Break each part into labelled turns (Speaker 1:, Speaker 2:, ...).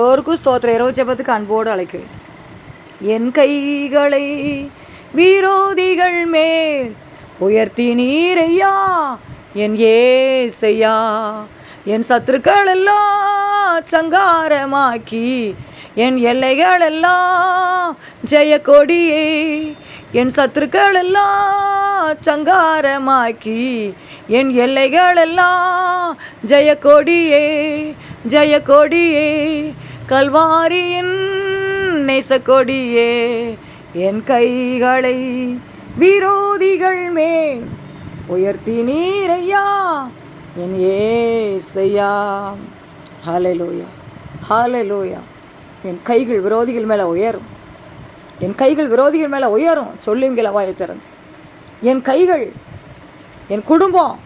Speaker 1: எல்லோருக்கும் ஸ்தோத்திர இரவு ஜெபத்துக்கு அன்போடு அழைக்கிறேன் என் கைகளை விரோதிகள் மேல் உயர்த்தி நீரையா என் ஏசையா என் சத்துருக்கள் எல்லாம் சங்காரமாக்கி என் எல்லைகள் எல்லாம் ஜெய கொடியே என் சத்துருக்கள் எல்லாம் சங்காரமாக்கி என் எல்லைகள் எல்லாம் ஜெய கொடியே ஜெய கொடியே கல்வாரியின் நெசக்கொடியே என் கைகளை விரோதிகள் மேல் உயர்த்தி நீரையா என் ஏசையா. ஹalleluya ஹalleluya. என் கைகள் விரோதிகள் மேலே உயரும். என் கைகள் விரோதிகள் மேலே உயரும் சொல்லுங்கள் வாயை திறந்து. என் கைகள் என் குடும்பம்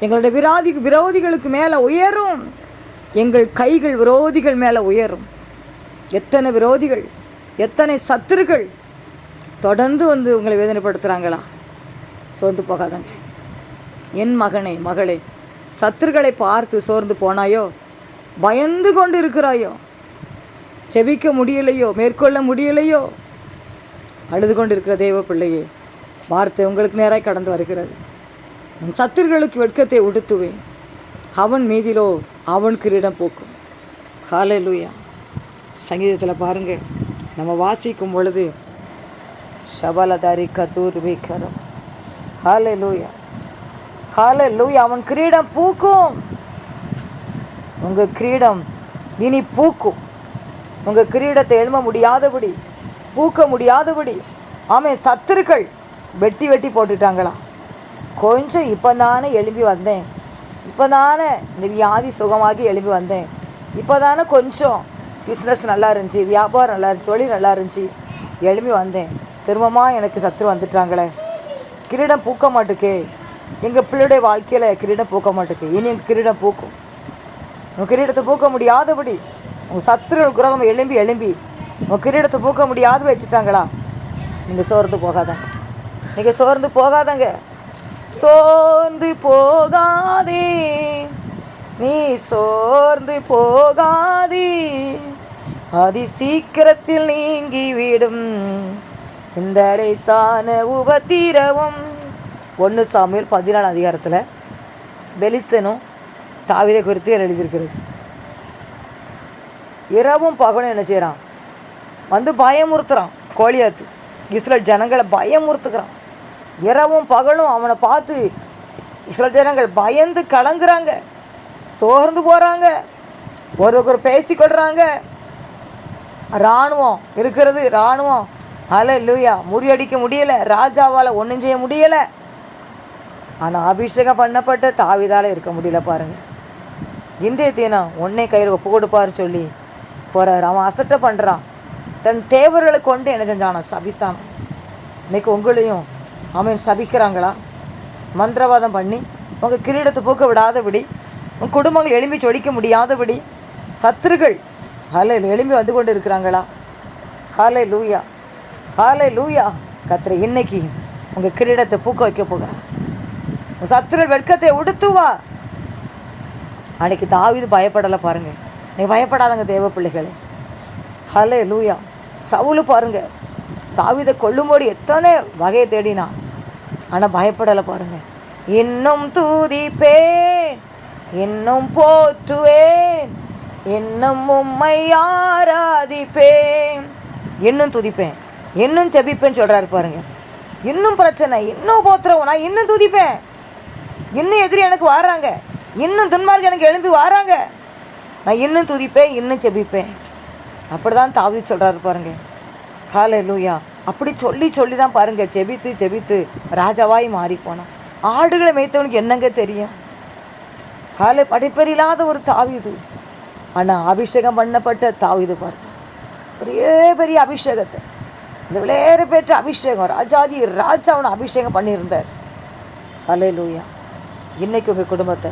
Speaker 1: எங்களுடைய விராதி விரோதிகளுக்கு மேலே உயரும். எங்கள் கைகள் விரோதிகள் மேலே உயரும். எத்தனை விரோதிகள் எத்தனை சத்துருக்கள் தொடர்ந்து வந்து உங்களை வேதனைப்படுத்துகிறாங்களா சோர்ந்து போகாதங்க. என் மகனே மகளே சத்துருக்களை பார்த்து சோர்ந்து போனாயோ? பயந்து கொண்டு இருக்கிறாயோ செபிக்க முடியலையோ? மேற்கொள்ள முடியலையோ? அழுது கொண்டு இருக்கிற தெய்வ பிள்ளையே வார்த்தை உங்களுக்கு நேராக கடந்து வருகிறது. உன் சத்துருக்களுக்கு வெட்கத்தை உடுத்துவேன். அவன் மீதிலோ அவன் கிரீடம் போக்கும். ஹாலே லூயா சங்கீதத்தில் பாருங்கள் நம்ம வாசிக்கும் பொழுது சபலதாரி கதூர் வீக்கரம் ஹாலே லூயா ஹாலே லூயா அவன் கிரீடம் பூக்கும். உங்கள் கிரீடம் இனி பூக்கும். உங்கள் கிரீடத்தை எழும முடியாதபடி பூக்க முடியாதபடி ஆமே சத்துருக்கள் வெட்டி வெட்டி போட்டுட்டாங்களா கொஞ்சம் இப்போ தானே எழும்பி வந்தேன். இப்போ தானே இந்த வியாதி சுகமாகி எழும்பி வந்தேன். இப்போ தானே கொஞ்சம் பிஸ்னஸ் நல்லா இருந்துச்சு வியாபாரம் நல்லா இருந்துச்சு தொழில் நல்லா இருந்துச்சு எழும்பி வந்தேன். திரும்பமாக எனக்கு சத்துரு வந்துட்டாங்களே. கிரீடம் பூக்க மாட்டுக்கு. எங்கள் பிள்ளையுடைய வாழ்க்கையில் கிரீடம் பூக்க மாட்டுக்கு. இனி எங்கள் கிரீடம் பூக்கும்? உங்கள் கிரீடத்தை பூக்க முடியாதபடி உங்கள் சத்துரு கிரகம் எழும்பி எழும்பி உங்கள் கிரீடத்தை பூக்க முடியாது வச்சுட்டாங்களா? நீங்கள் சோர்ந்து போகாதாங்க. நீங்கள் சோர்ந்து போகாதங்க. சோர்ந்து போகாதே. நீ சோர்ந்து போகாதே. அதி சீக்கிரத்தில் நீங்கிவிடும். இந்த லேசான உபத்திரவம். ஒன்று சாமியில் பதினாலு அதிகாரத்தில் பெலிஸ்தனும் தாவிதை குறித்து எழுதியிருக்கிறது. இரவும் பகலும் என்ன செய்கிறான் வந்து பயமுறுத்துகிறான் கோழியாத்து இஸ்ரேல் ஜனங்களை பயமுறுத்துக்கிறான் இரவும் பகலும் அவனை பார்த்து சில ஜனங்கள் பயந்து கலங்குறாங்க. சோர்ந்து போகிறாங்க ஒருவர் பேசிக்கொள்கிறாங்க இராணுவம் இருக்கிறது இராணுவம். அல லூயா முறியடிக்க முடியலை. ராஜாவால் ஒன்றும் செய்ய முடியலை. ஆனால் அபிஷேகம் பண்ணப்பட்ட தாவிதால் இருக்க முடியல பாருங்கள் இன்றைய தினம் உன்னை கையில் ஒப்பு கொடுப்பாரு சொல்லி போகிறார் அவன் அசட்டை பண்ணுறான் தன் தேவர்களை கொண்டு என்ன செஞ்சானோ சபித்தான். இன்னைக்கு உங்களையும் அவன் சபிக்கிறாங்களா? மந்திரவாதம் பண்ணி உங்கள் கிரீடத்தை பூக்க விடாதபடி உன் குடும்பங்கள் எலும்பி சொடிக்க முடியாதபடி சத்துருகள் ஹாலே எலும்பி வந்து கொண்டு இருக்கிறாங்களா ஹலே லூயா ஹாலே லூயா கத்திர இன்னைக்கு உங்கள் கிரீடத்தை பூக்க வைக்க போகிறார். உன் சத்துரு வெட்கத்தை உடுத்துவா. அன்னைக்கு தாவிது பயப்படலை பாருங்கள் நீ பயப்படாதங்க தேவ பிள்ளைகளே. ஹலே லூயா சவுலு பாருங்கள் தாவிதை கொல்லும்போது எத்தனை வகையை தேடினான்? ஆனால் பயப்படலை பாருங்க. இன்னும் தூதிப்பேன். இன்னும் போற்றுவேன். இன்னும் உம்மை ஆராதிப்பேன். இன்னும் துதிப்பேன். இன்னும் செபிப்பேன்னு சொல்கிறாரு பாருங்க. இன்னும் பிரச்சனை இன்னும் போத்துறவும் நான் இன்னும் துதிப்பேன். இன்னும் எதிரி எனக்கு வாடுறாங்க இன்னும் துன்மார்க்கு எனக்கு எழும்பி வாராங்க. நான் இன்னும் துதிப்பேன் இன்னும் செபிப்பேன் அப்படி தான் தாவி சொல்கிறாரு பாருங்க. ஹாலே லூயா அப்படி சொல்லி சொல்லி தான் பாருங்க செபித்து செபித்து ராஜாவாய் மாறிப்போனான். ஆடுகளை மேய்த்தவனுக்கு என்னங்க தெரியும்? ஹாலே படிப்பறியில்லாத ஒரு தாவிது. ஆனால் அபிஷேகம் பண்ணப்பட்ட தாவிது பாருங்க. பெரிய பெரிய அபிஷேகத்தை. இந்த விளையாறு பெற்ற அபிஷேகம் ராஜாதி ராஜா அவனை அபிஷேகம் பண்ணியிருந்தார். ஹலே லூயா இன்னைக்கு உங்கள் குடும்பத்தை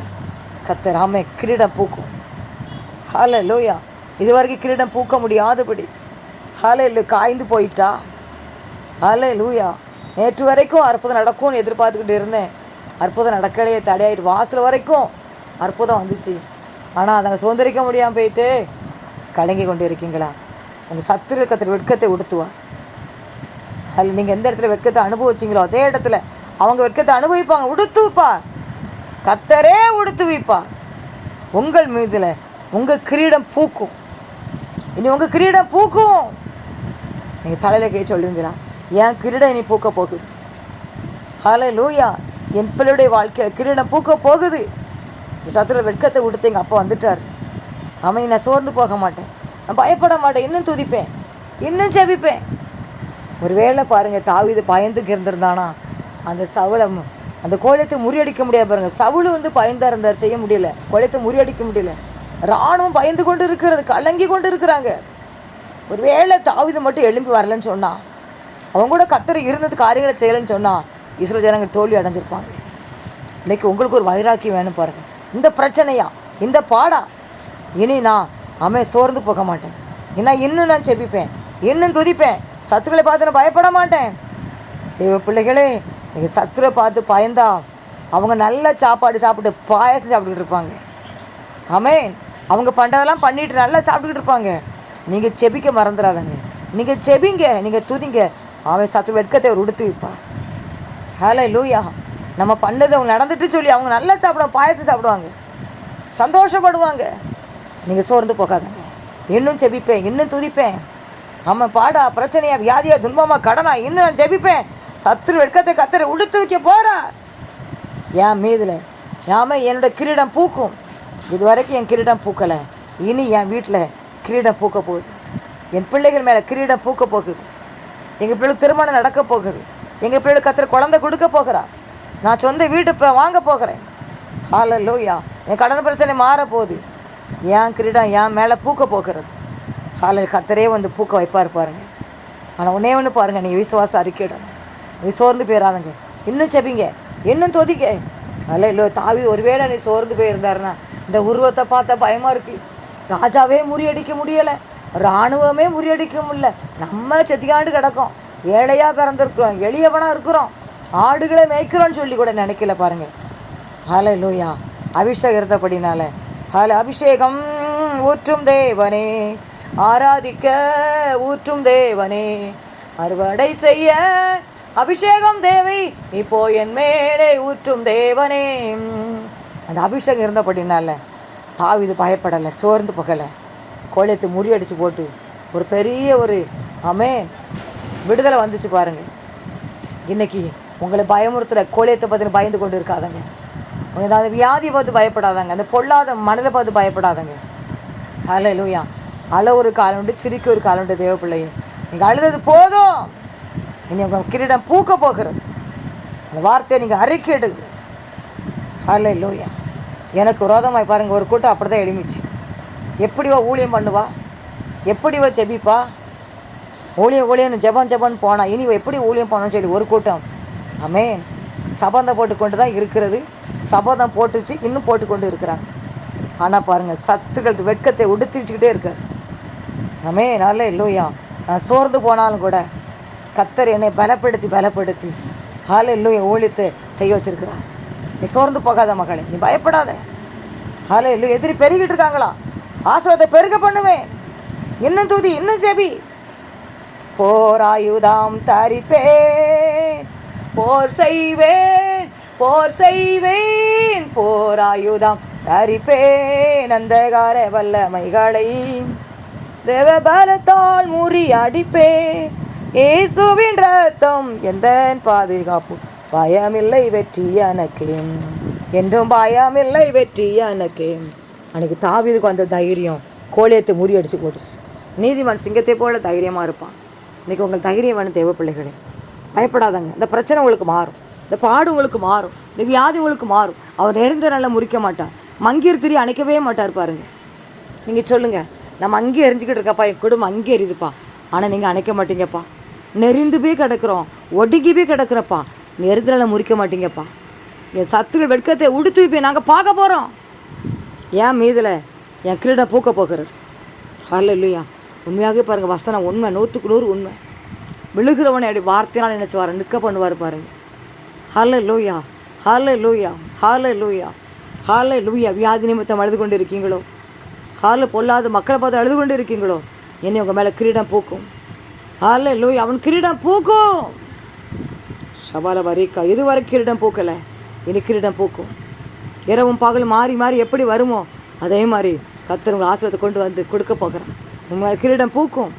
Speaker 1: கத்தராம கிரீடம் பூக்கும். ஹலே லூயா இது வரைக்கும் கிரீடம் பூக்க முடியாதபடி. ஹலே காய்ந்து போயிட்டா அலே லூயா நேற்று வரைக்கும் அற்புதம் நடக்கும்னு எதிர்பார்த்துக்கிட்டு இருந்தேன். அற்புதம் நடக்கலையே தடையாயிட்டு வாசல் வரைக்கும் அற்புதம் வந்துச்சு. ஆனால் அதை சுதந்திரிக்க முடியாமல் போயிட்டு கலங்கி கொண்டு இருக்கீங்களா? உங்கள் சத்துரு கத்திர வெட்கத்தை உடுத்துவா அதில் நீங்கள் எந்த இடத்துல வெட்கத்தை அனுபவிச்சீங்களோ அதே இடத்துல அவங்க வெட்கத்தை அனுபவிப்பாங்க. உடுத்துவிப்பா கத்தரே உடுத்துவிப்பா உங்கள் மீதில் உங்கள் கிரீடம் பூக்கும். இனி உங்கள் கிரீடம் பூக்கும். நீங்கள் தலையில் கே சொல்லுவீங்களா? என் கிரீடம் இனி பூக்க போகுது. ஹலோ லூயா என் பிள்ளையுடைய வாழ்க்கையில் கிரீடம் பூக்க போகுது. சத்துல வெட்கத்தை விடுத்து எங்கள் அப்பா வந்துட்டார். அவன் நான் சோர்ந்து போக மாட்டேன். நான் பயப்பட மாட்டேன். இன்னும் துதிப்பேன். இன்னும் ஜெபிப்பேன். ஒருவேளை பாருங்கள் தாவிது பயந்துக்கு இருந்திருந்தானா அந்த சவளம் அந்த கோலத்தை முறியடிக்க முடியாது பாருங்க. சவுளு வந்து பயந்தா இருந்தார். செய்ய முடியல. கோலத்தை முறியடிக்க முடியல. ராணுவம் பயந்து கொண்டு இருக்கிறது கலங்கி கொண்டு இருக்கிறாங்க ஒரு வேளை தாவிது மட்டும் எழும்பி வரலன்னு சொன்னான் அவங்க கூட கத்தர் இருந்தது காரியங்களை செய்யலைன்னு சொன்னால் இஸ்ரோ ஜனங்கள் தோல்வி அடைஞ்சிருப்பாங்க. இன்றைக்கி உங்களுக்கு ஒரு வைராக்கியம் வேணும் பாருங்கள் இந்த பிரச்சனையா? இந்த பாடா? இனி நான் அமே சோர்ந்து போக மாட்டேன். ஏன்னா இன்னும் நான் செபிப்பேன். இன்னும் துதிப்பேன். சத்துக்களை பார்த்து நான் பயப்பட மாட்டேன். தெய்வ பிள்ளைகளே நீங்கள் சத்துரை பார்த்து பயந்தா அவங்க நல்ல சாப்பாடு சாப்பிட்டு பாயாசம் சாப்பிட்டுக்கிட்டு இருப்பாங்க. ஆமே அவங்க பண்ணுறதெல்லாம் பண்ணிட்டு நல்லா சாப்பிட்டுக்கிட்டு இருப்பாங்க. நீங்கள் செபிக்க மறந்துடாதங்க. நீங்கள் செபிங்க நீங்கள் துதிங்க. அவன் சத்து வெட்கத்தை அவர் உடுத்து வைப்பா ஹலோ லூயா நம்ம பண்ணது அவங்க நடந்துட்டு சொல்லி அவங்க நல்லா சாப்பிடுவாங்க பாயசம் சாப்பிடுவாங்க. சந்தோஷப்படுவாங்க. நீங்கள் சோர்ந்து போகாதங்க. இன்னும் செபிப்பேன் இன்னும் துதிப்பேன். ஆமாம் பாடா பிரச்சனையா வியாதியா துன்பமா கடனா இன்னும் நான் ஜெபிப்பேன். சத்துரு வெட்கத்தை கத்தரை உடுத்து வைக்க போறா. என் மீதில் யாம என்னோட கிரீடம் பூக்கும். இது வரைக்கும் என் கிரீடம் பூக்கலை. இனி என் வீட்டில் கிரீடம் பூக்க போகுது. என் பிள்ளைகள் மேலே கிரீடம் பூக்க போகுது. எங்கள் பிள்ளைகளுக்கு திருமணம் நடக்க போகுது. எங்கள் பிள்ளைகளுக்கு கத்திர குழந்தை கொடுக்க போகிறா. நான் சொந்த வீட்டு இப்போ வாங்க போகிறேன். ஹால லோயா என் கடன் பிரச்சனை மாற போகுது ஏன் கிரீடம் ஏன் மேலே பூக்க போகிறது. ஹால கத்தரே வந்து பூக்க வைப்பார் பாருங்க. ஆனால் ஒன்றே ஒன்று பாருங்கள் நீங்கள் விசுவாசம் அறிக்கையிடணும். நீ சோர்ந்து போயிடாதங்க இன்னும் செபிங்க இன்னும் தொதிக்க அல்ல இல்லை தாவி ஒருவேளை நீ சோர்ந்து போயிருந்தாருன்னா இந்த உருவத்தை பார்த்தா பயமாக இருக்கு. ராஜாவே முறியடிக்க முடியலை. இராணுவமே முறியடிக்க முடியல. நம்ம செத்திக்காண்டு கிடக்கோம். ஏழையாக பிறந்திருக்கிறோம். எளியவனாக இருக்கிறோம். ஆடுகளை மேய்க்கிறோன்னு சொல்லி கூட நினைக்கல பாருங்கள் ஹலோ லூயா அபிஷேகம் இருந்தபடினால. ஹால அபிஷேகம் ஊற்றும் தேவனே. ஆராதிக்க ஊற்றும் தேவனே. அறுவடை செய்ய அபிஷேகம் தேவை. இப்போ என் மேலே ஊற்றும் தேவனே. அந்த அபிஷேகம் இருந்தபடினால தாவிது பயப்படலை சோர்ந்து போகலை. கோழியத்தை முறியடிச்சு போட்டு ஒரு பெரிய ஒரு அமே விடுதலை வந்துச்சு பாருங்கள் இன்னைக்கு உங்களை பயமுறுத்துகிற கோழியத்தை பற்றி பயந்து கொண்டு இருக்காதங்க ஏதாவது வியாதியை பார்த்து பயப்படாதாங்க. அந்த பொல்லாத மனதை பார்த்து பயப்படாதங்க. அதில் லூயா அழ ஒரு காலம் உண்டு சிரிக்க ஒரு காலம் உண்டு தேவ பிள்ளையே நீங்கள் அழுதது போதும். இனி உங்கள் கிரீடம் பூக்க போகிறது. அந்த வார்த்தையை நீங்கள் அறிக்கை எடுங்க அல்ல லூயா எனக்கு விரோதமாய் பாருங்கள் ஒரு கூட்டம் அப்படி தான் எழுமிச்சு. எப்படிவா ஊழியம் பண்ணுவா? எப்படிவா செபிப்பா ஊழியம் ஊழியம் ஜபம் ஜெபம் போனா இனி எப்படி ஊழியம் பண்ணணும்னு சொல்லி ஒரு கூட்டம். ஆமே சபதம் போட்டுக்கொண்டு தான் இருக்கிறது. சபதம் போட்டுச்சு இன்னும் போட்டுக்கொண்டு இருக்கிறாங்க. ஆனால் பாருங்கள் சத்துக்கள் வெட்கத்தை உடுத்திச்சுக்கிட்டே இருக்காரு ஆமே நல்ல இல்லையா நான் சோர்ந்து போனாலும் கூட கத்தர் என்னை பலப்படுத்தி பலப்படுத்தி ஆள் இல்லையா ஊழியத்தை செய்ய வச்சிருக்கிறார். நீ சோர்ந்து போகாத மகளே நீ பயப்படாத. ஹால இல்லை எதிரி பெருகிட்டு இருக்காங்களா? ஆசிரத்தை பெருக பண்ணுவேன். இன்னும் தூதி இன்னும் ஜெபி. போராயுதாம் தரிப்பேன். போர் செய்வேன் போர் செய்வேன். போராயுதாம் தரிப்பேன். அந்தகார வல்லமைகளை தேவ பலத்தால் முறியடிப்பேன் இயேசுவின் ரத்தம் எந்த பாதுகாப்பு? பயமில்லை வெற்றி எனக்கு என்றும் பயமில்லை வெற்றி எனக்கு அன்றைக்கி தாவீதுக்கு வந்த தைரியம் கோழியத்தை முறியடிச்சு போட்டுச்சு. நீதிமான் சிங்கத்தை போல தைரியமாக இருப்பான். இன்றைக்கி உங்கள் தைரியம் வேணும் தேவ பிள்ளைகளே. பயப்படாதங்க. இந்த பிரச்சனை உங்களுக்கு மாறும். இந்த பாடு உங்களுக்கு மாறும். இந்த வியாதி உங்களுக்கு மாறும். அவர் நெருந்த நல்லா முறிக்க மாட்டார். மங்கீர் திரி அணைக்கவே மாட்டார் பாருங்க. நீங்கள் சொல்லுங்கள் நம்ம அங்கேயே எரிஞ்சுக்கிட்டு இருக்கப்பா என் குடும்பம் அங்கேயே எரியுதுப்பா. ஆனால் நீங்கள் அணைக்க மாட்டீங்கப்பா. நெறிந்து போய் கிடக்குறோம். ஒடுங்கி போய் கிடக்குறப்பா. நெருந்தல முறிக்க மாட்டீங்கப்பா. என் சத்துகள் வெட்கத்தை உடுத்து போய் நாங்கள் பார்க்க போகிறோம் ஏன் மீதில் என் கிரீட பூக்க போகிறது? ஹலோ இல்லையா உண்மையாகவே பாருங்கள் வசனம் உண்மை நூற்றுக்கு நூறு உண்மை. விழுகிறவனை அப்படி வார்த்தையால் நினச்சிவார் நிற்க பண்ணுவார் பாருங்க. ஹலோ லூயா ஹால லூயா ஹால லூயா ஹால லூயா வியாதி நிமித்தம் அழுது கொண்டு இருக்கீங்களோ ஹால பொல்லாத மக்களை பார்த்து அழுது கொண்டு இருக்கீங்களோ என்னை உங்கள் மேலே கிரீடம் பூக்கும். ஹால லூயா அவன் கிரீடம் பூக்கும். சவால வரிக்கா இதுவரை கிரீடம் பூக்கலை இனி கிரீடம் பூக்கும். இரவும் பகலும் மாறி மாறி எப்படி வருமோ அதே மாதிரி கத்தர் உங்கள் ஆசிரியத்தை கொண்டு வந்து கொடுக்க போகிறான் உங்கள் கிரீடம் பூக்கும்.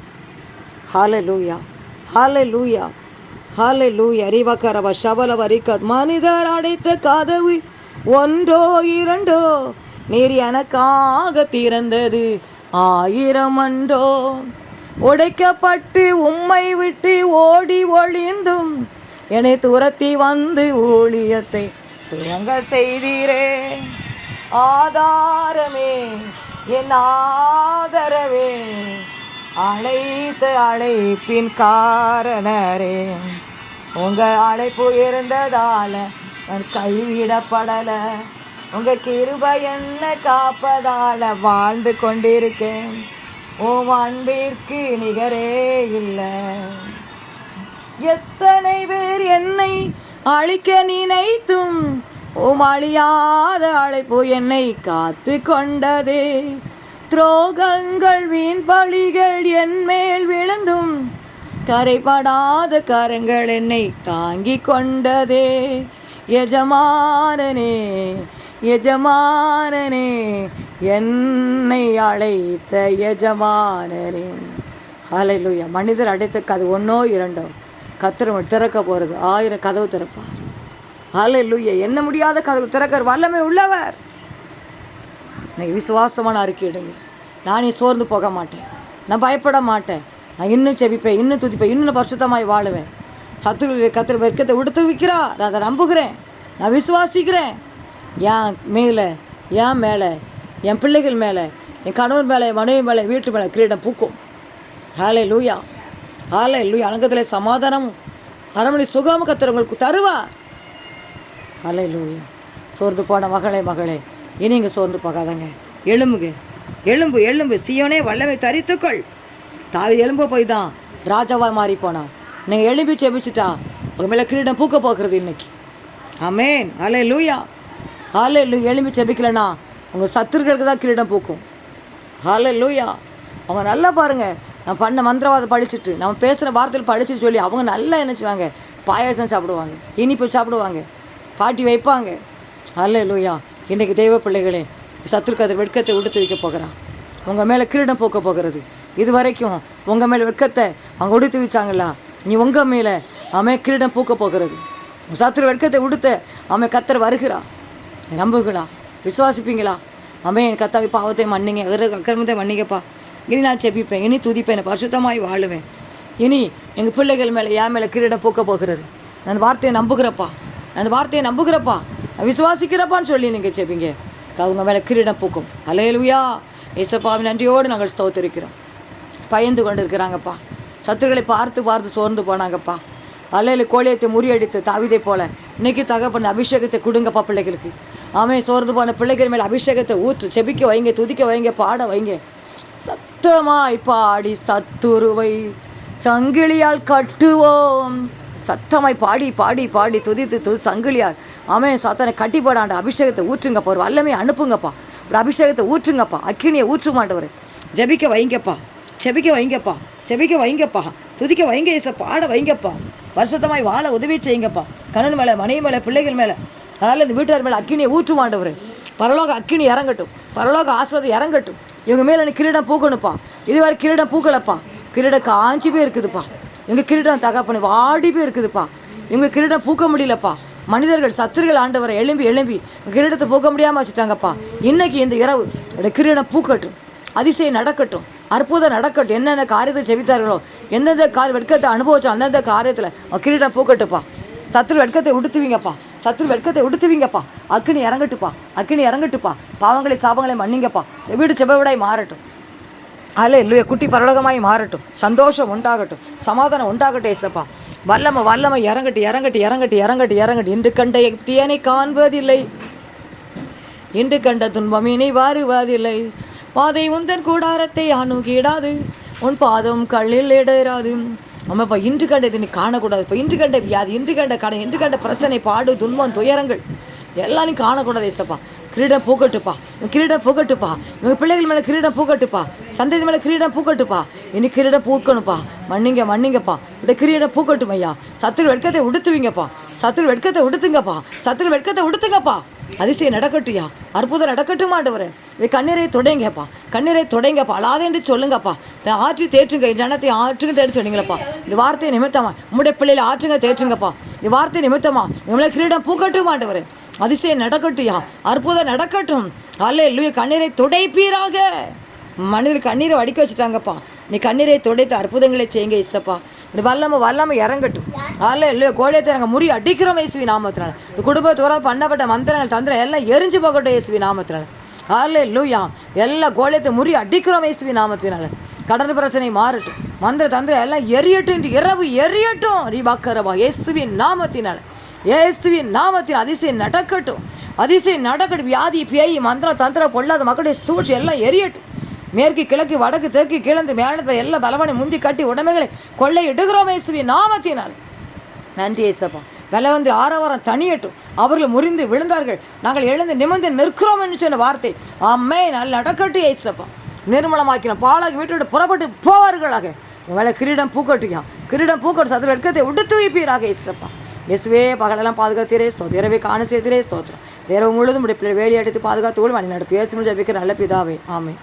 Speaker 1: ஹாலே லூயா ஹாலே லூயா ஹாலே லூயா அறிவாக்காரவா சபல வரிக்கா மனிதர் அடைத்த கதவு ஒன்றோ இரண்டோ நீர் எனக்காக திறந்தது ஆயிரம் அன்றோ. உடைக்கப்பட்டு உம்மை விட்டு ஓடி ஒளிந்தும் என்னை துரத்தி வந்து ஊழியத்தை துவங்க செய்தீரே. ஆதாரமே என் ஆதரவே. அழைத்த அழைப்பின் காரணரே. உங்கள் அழைப்பு இருந்ததால் நான் கைவிடப்படலை. உங்கள் கிருப என்ன காப்பதால் வாழ்ந்து கொண்டிருக்கேன். உம் அன்பிற்கு நிகரே இல்லை. எத்தனை பேர் என்னை அழிக்க நினைத்தும் உம் அழியாத அழைப்பு என்னை காத்து கொண்டதே துரோகங்கள் வீண் பழிகள் என் மேல் விழுந்தும் கரைபடாத கரங்கள் என்னை தாங்கி கொண்டதே. எஜமானனே எஜமானனே என்னை அழைத்த எஜமானனே. ஹalleluya. மனிதர் அடைத்த அது ஒன்றோ இரண்டோ. கத்திரவன் திறக்க போகிறது ஆயிரம் கதவு திறப்பார். ஹalleluya. என்ன முடியாத கதவு திறக்கிற வல்லமை உள்ளவர். இன்னைக்கு விசுவாசமான அறிக்கையிடுங்க நானே சோர்ந்து போக மாட்டேன். நான் பயப்பட மாட்டேன். நான் இன்னும் செவிப்பேன் இன்னும் துதிப்பேன் இன்னும் பரிசுத்தமாய் வாழுவேன். சத்துரு கத்திர வெட்கத்தை உடுத்து விற்கிறா நான் அதை நம்புகிறேன். நான் விசுவாசிக்கிறேன். என் மேலே என் மேலே என் பிள்ளைகள் மேலே என் கணவர் மேலே மனைவி மேலே வீட்டு மேலே கிரீடம் பூக்கும். ஹாலே லூயா ஹாலே லூயா அலங்கத்தில் சமாதானம் அரமணி சுகமும் கத்துறவங்களுக்கு தருவா. ஹாலே லூயா சோர்ந்து போன மகளே மகளே இனி இங்கே சோர்ந்து போகாதங்க. எலும்புங்க எலும்பு எலும்பு சியோனே வல்லமை தரித்துக்கொள். தாவி எலும்பு போய் தான் ராஜாவாக மாறி போனா. நீங்கள் எலும்பி செபிச்சிட்டா உங்கள் மேலே கிரீடம் பூக்க போகிறது இன்னைக்கு. அமேன் அலே லூயா ஹாலே லூ எலும்பி செபிக்கலைன்னா உங்கள் சத்துருக்களுக்கு தான் கிரீடம் பூக்கும். ஹாலே லூயா அவங்க நல்லா பாருங்கள் நம்ம பண்ண மந்திரவாதம் படிச்சுட்டு நம்ம பேசுகிற வார்த்தையில் படிச்சுட்டு சொல்லி அவங்க நல்லா என்ன செய்வாங்க பாயாசம் சாப்பிடுவாங்க இனிப்பு சாப்பிடுவாங்க பாட்டி வைப்பாங்க. அல்ல இல்லையா இன்றைக்கி தெய்வ பிள்ளைகளே சத்துருக்கு அதை வெட்கத்தை உடுத்து வைக்க போகிறான் உங்கள் மேலே கிரீடம் போக்க போகிறது. இது வரைக்கும் உங்கள் மேலே வெட்கத்தை அவங்க உடுத்து வச்சாங்களா? நீ உங்கள் மேலே அவன் கிரீடம் பூக்க போகிறது. சத்துரு வெட்கத்தை உடுத்த அவன் கத்தர் வருகிறா. நம்புங்களா விசுவாசிப்பீங்களா? அவன் என் கத்தாவை பாவத்தை மன்னிங்க அக்கிரமத்தை மன்னிங்கப்பா. இனி நான் செபிப்பேன் இனி துதிப்பேன் பரிசுத்தமாய் வாழுவேன். இனி எங்கள் பிள்ளைகள் மேலே என் மேலே கிரீடம் போக்க போகிறது. நான் அந்த வார்த்தையை நம்புகிறப்பா நான் அந்த வார்த்தையை நம்புகிறப்பா விசுவாசிக்கிறப்பான்னு சொல்லி நீங்கள் செபிங்க அவங்க மேலே கிரீடம் பூக்கும். அலையலுயா இசப்பாவின் நன்றியோடு நாங்கள் ஸ்தோத்திருக்கிறோம். பயந்து கொண்டு இருக்கிறாங்கப்பா சத்துருக்களை பார்த்து பார்த்து சோர்ந்து போனாங்கப்பா. அலையில கோழியத்தை முறியடித்து தாவிதை போல இன்னைக்கு தகப்பன் அபிஷேகத்தை கொடுங்கப்பா பிள்ளைகளுக்கு. அவன் சோர்ந்து போன பிள்ளைகள் மேலே அபிஷேகத்தை ஊற்று செபிக்க வைங்க துதிக்க வைங்க பாட வைங்க. சத் சத்தமாய் பாடி சத்துருவை சங்கிலியால் கட்டுவோம். சத்தமாய் பாடி பாடி பாடி துதித்து துதி சங்கிலியால். அவன் சத்தனை கட்டி போடாண்ட அபிஷேகத்தை ஊற்றுங்கப்பா. ஒரு வல்லமையை அனுப்புங்கப்பா. ஒரு அபிஷேகத்தை ஊற்றுங்கப்பா. அக்கினியை ஊற்று மாட்டவர் ஜெபிக்க வைங்கப்பா. செபிக்க வைங்கப்பா. செபிக்க வைங்கப்பா. துதிக்க வைங்க இசை பாட வைங்கப்பா. வருஷத்தமாய் வாழ உதவி செய்யுங்கப்பா. கணன் மேலே மனைவி மேலே பிள்ளைகள் மேலே அதனால் இந்த வீட்டார் மேலே அக்கினியை ஊற்று மாண்டவர் பரலோக அக்கினி இறங்கட்டும். பரலோக ஆசிர்வாதம் இறங்கட்டும். இவங்க மேலே எனக்கு கிரீடம் பூக்கணுப்பா இதுவரை கிரீடம் பூக்கலப்பா. கிரீடம் காஞ்சி போய் இருக்குதுப்பா இவங்க கிரீடம் தகப்பனு வாடி போய் இருக்குதுப்பா இவங்க கிரீடம் பூக்க முடியலப்பா. மனிதர்கள் சத்துருகள் ஆண்டவரை எழும்பி எழும்பி கிரீடத்தை பூக்க முடியாமல் வச்சுட்டாங்கப்பா. இன்னைக்கு இந்த இரவு என்னோட கிரீடம் பூக்கட்டும். அதிசயம் நடக்கட்டும். அற்புதம் நடக்கட்டும். என்னென்ன காரியத்தை செவித்தார்களோ எந்தெந்த கார் வெட்கத்தை அனுபவிச்சோ அந்தந்த காரியத்தில் கிரீடம் பூக்கட்டுப்பா சத்துரு வெட்கத்தை உடுத்துவீங்கப்பா. சத்துரு வெட்கத்தை உடுத்துவீங்கப்பா. அக்கினி இறங்கட்டுப்பா. அக்கினி இறங்கட்டுப்பா. பாவங்களை சாபங்களை மன்னிங்கப்பா. வீடு செவ்வவிடாய் மாறட்டும். அல்ல இல்லையே குட்டி பரலோகமாய் மாறட்டும். சந்தோஷம் உண்டாகட்டும். சமாதானம் உண்டாகட்டும் ஏசப்பா. வல்லம வல்லம இறங்கட்டு இறங்கட்டு இறங்கட்டு இறங்கட்டு இறங்கட்டு. இன்று கண்ட யுக்தியனை காண்பதில்லை. இன்று கண்ட துன்பம் இனி வாருவதில்லை. பாதை உந்தன் கூடாரத்தை அணுகிடாது உன் பாதம் கல்லில் இடராது. ஆமாப்பா இன்று கண்டது நீ காணக்கூடாது. இப்போ இன்று கண்ட வியாதி இன்று கண்ட கடன் இன்று கண்ட பிரச்சனை பாடு துன்பம் துயரங்கள் எல்லாம் நீ காணக்கூடாது ஏசப்பா. கிரீடம் பூக்கட்டுப்பா. உன் கிரீடம் பூக்கட்டுப்பா. உங்கள் பிள்ளைகள் மேலே கிரீடம் பூக்கட்டுப்பா. சந்ததி மேலே கிரீடம் பூக்கட்டுப்பா. இனி கிரீடம் பூக்கணும்ப்பா. மன்னிங்க மன்னிங்கப்பா. இப்படி கிரீடம் பூக்கட்டும் ஐயா சத்துரு வெட்கத்தை உடுத்துவீங்கப்பா. சத்துரு வெட்கத்தை உடுத்துங்கப்பா. சத்துரு வெட்கத்தை உடுத்துங்கப்பா. அதிசயம் நடக்கட்டும்யா அற்புதம் நடக்கட்டும் ஆண்டவரே? இது கண்ணீரை தொடைங்கப்பா. கண்ணீரை தொடைங்கப்பா. அழாதே என்று சொல்லுங்கப்பா. இதை ஆற்றி தேற்றுங்க ஜனத்தை ஆற்றுங்க தேடி சொன்னீங்களப்பா. இந்த வார்த்தையை நிமித்தமா உம்முடைய பிள்ளைகளை ஆற்றுங்க தேற்றுங்கப்பா. இந்த வார்த்தை நிமித்தமா இவங்களை கிரீடம் பூக்கட்டும் ஆண்டவரே. அதிசயம் நடக்கட்டும்யா அற்புதம் நடக்கட்டும். அல்ல இல்லையே கண்ணீரை துடைப்பீராக. மனிதர் கண்ணீரை வடிக்க வச்சுட்டாங்கப்பா. நீ கண்ணீரை துடைத்து அற்புதங்களை செய்யுங்க இசப்பா. இப்படி வல்லம வல்லாம இறங்கட்டும். அல்ல இல்லையோ கோழியத்தை நாங்கள் முறி அடிக்கிறோம் இயேசுவி நாமத்தினால. இந்த குடும்பத்தோட பண்ணப்பட்ட மந்திரங்கள் தந்திரம் எல்லாம் எரிஞ்சு போகட்டும் இயேசுவி நாமத்தினால. அல்ல லூயா எல்லா கோழியத்தை முறி அடிக்கிறோம் இயேசுவி நாமத்தினால. கடன் பிரச்சனை மாறட்டும். மந்திர தந்திரம் எல்லாம் எரியட்டும் இன்று. இரவு எரியட்டும். ரீபாக்கரவா இயேசுவின் நாமத்தினால. இயேசுவின் நாமத்தின் அதிசயம் நடக்கட்டும். அதிசயம் நடக்கட்டும். வியாதி பேய் மந்திரம் தந்திரம் பொல்லாத மக்களுடைய சூழ்ச்சி எல்லாம் எரியட்டும். மேற்கு கிழக்கு வடக்கு தெற்கு கிழந்து மேலத்தை எல்லா பலவனை முந்தி கட்டி உடமைகளை கொள்ளையிடுகிறோம் இயேசுவி நாமத்தினால். நன்றி ஏசப்பா. பலவந்தி ஆரவாரம் தனியட்டும். அவர்கள் முறிந்து விழுந்தார்கள். நாங்கள் எழுந்து நிமிர்ந்து நிற்கிறோம் என்று சொன்ன வார்த்தை. அம்மே நல்ல நடக்கட்டும் ஏசப்பா. நிர்மலமாக்கின பாலாக வீட்டை விட்டு புறப்பட்டு போவார்களாக. வேலை கிரீடம் பூக்கட்டுயா? கிரீடம் பூக்கட்டு சதுர எடுக்கத்தை உடுத்து வைப்பீராக ஏசப்பா. இயேசுவே பகலெல்லாம் பாதுகாத்தீரே. ஸ்தோத்திரம். இரவே காண செய்தீரே. ஸ்தோத்திரம். வேற முழுதும் இப்படி வேலையடித்து பாதுகாத்து கூட வழி நடத்து. இயேசு ஜபிக்கிற நல்ல பிதாவே. ஆமே